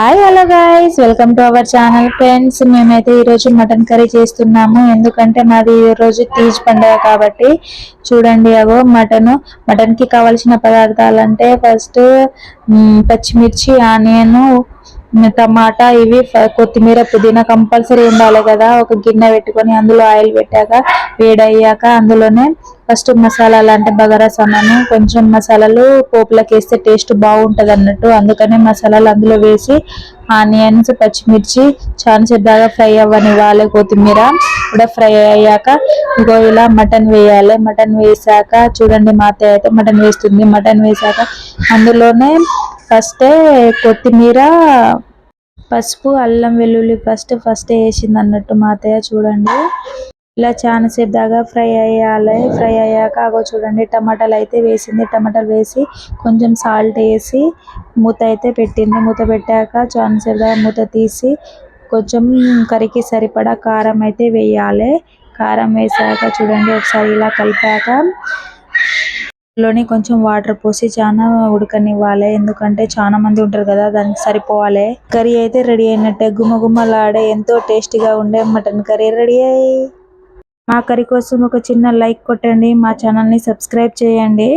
Hi hello guys welcome to our channel friends మేమైతే ఈరోజు mutton curry చేస్తున్నాము. ఎందుకంటే మాది ఈ రోజు తీజ్ పండుగ కాబట్టి చూడండి అగో మటన్. మటన్కి కావాల్సిన పదార్థాలు అంటే ఫస్ట్ పచ్చిమిర్చి ఆనియన్ టమాటా ఇవి కొత్తిమీర పుదీనా కంపల్సరీ ఉండాలి కదా. ఒక గిన్నె పెట్టుకొని అందులో ఆయిల్ పెట్టాక వేడయ్యాక అందులోనే ఫస్ట్ మసాలాలు అంటే బగారా సామాను కొంచెం మసాలాలు పోపులకు వేస్తే టేస్ట్ బాగుంటుంది అన్నట్టు అందుకనే మసాలాలు అందులో వేసి ఆనియన్స్ పచ్చిమిర్చి చాలా బాగా ఫ్రై అవ్వనివ్వాలి కొత్తిమీర. కూడా ఫ్రై అయ్యాక ఇగో ఇలా మటన్ వేయాలి. మటన్ వేసాక చూడండి మా అత్తయ్య అయితే మటన్ వేస్తుంది. మటన్ వేసాక అందులోనే ఫస్టే కొత్తిమీర పసుపు అల్లం వెల్లుల్లి ఫస్ట్ ఫస్ట్ వేసింది అన్నట్టు మా అత్తయ్య చూడండి. ఇలా చాలా సేపు దాకా ఫ్రై అయ్యాలి. ఫ్రై అయ్యాక అగో చూడండి టమాటాలు అయితే వేసింది. టమాటాలు వేసి కొంచెం సాల్ట్ వేసి మూత అయితే పెట్టింది. మూత పెట్టాక చాలా సేపు దాకా మూత తీసి కొంచెం కర్రీకి సరిపడా కారం అయితే వేయాలి. కారం వేసాక చూడండి ఒకసారి ఇలా కలిపాక లోని కొంచెం వాటర్ పోసి చాలా ఉడకనివ్వాలి. ఎందుకంటే చాలా మంది ఉంటారు కదా దానికి సరిపోవాలి. కర్రీ అయితే రెడీ అయినట్టే. గుమ్మ గుమ్మలాడే ఎంతో టేస్టీగా ఉండే మటన్ కర్రీ రెడీ అయ్యి. మా కర్రీ కోసం ఒక చిన్న లైక్ కొట్టండి మా ఛానల్ని సబ్స్క్రైబ్ చేయండి.